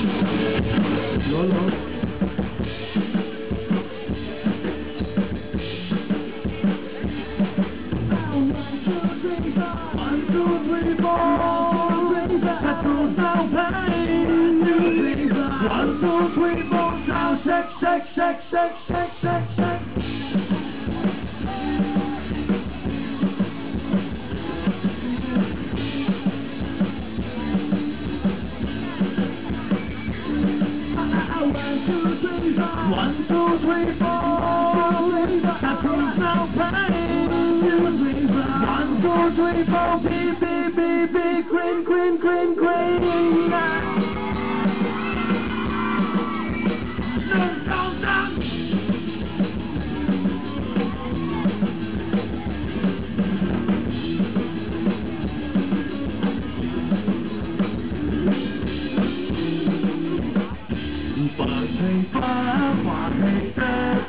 No, no. One, two, three, four, five, six, six, six, six, six, six. One, two, three, four. Tattoo sound pain. One, two, three, four. B, B, B, B. Green, green, green, green.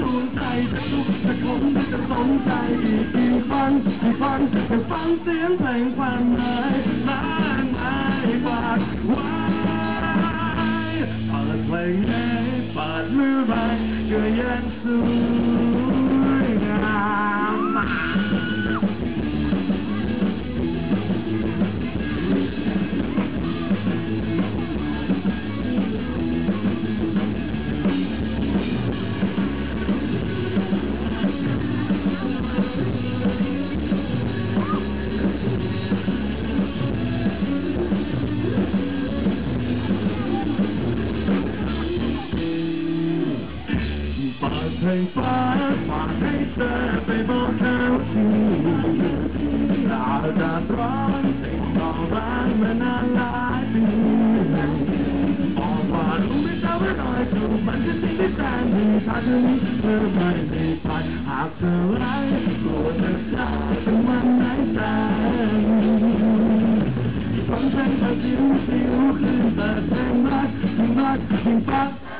ดวงใจจะทุกข์จะขมจะสนใจอีกยิ่ฟังยิ่ฟังจะฟังเสียงเพลงความหมายล้ากมายฝากไว้เปิดเพลงไหนเปิดเมื่อไรก็ยังสวยงาม Hey, fire, hey, step, they both can't see. Out of that run, they saw that man alive. All my roomies are in our group, but you the grand things I do. Everybody thinks I to the side, and one night stand. Sometimes I do, see you, and that's in my, in.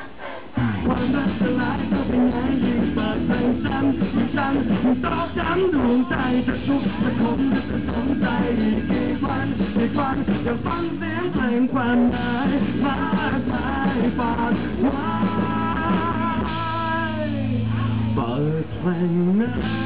山山到山路在这树，这空的这空在一给宽给宽，要放点真宽来来来把快把快呢。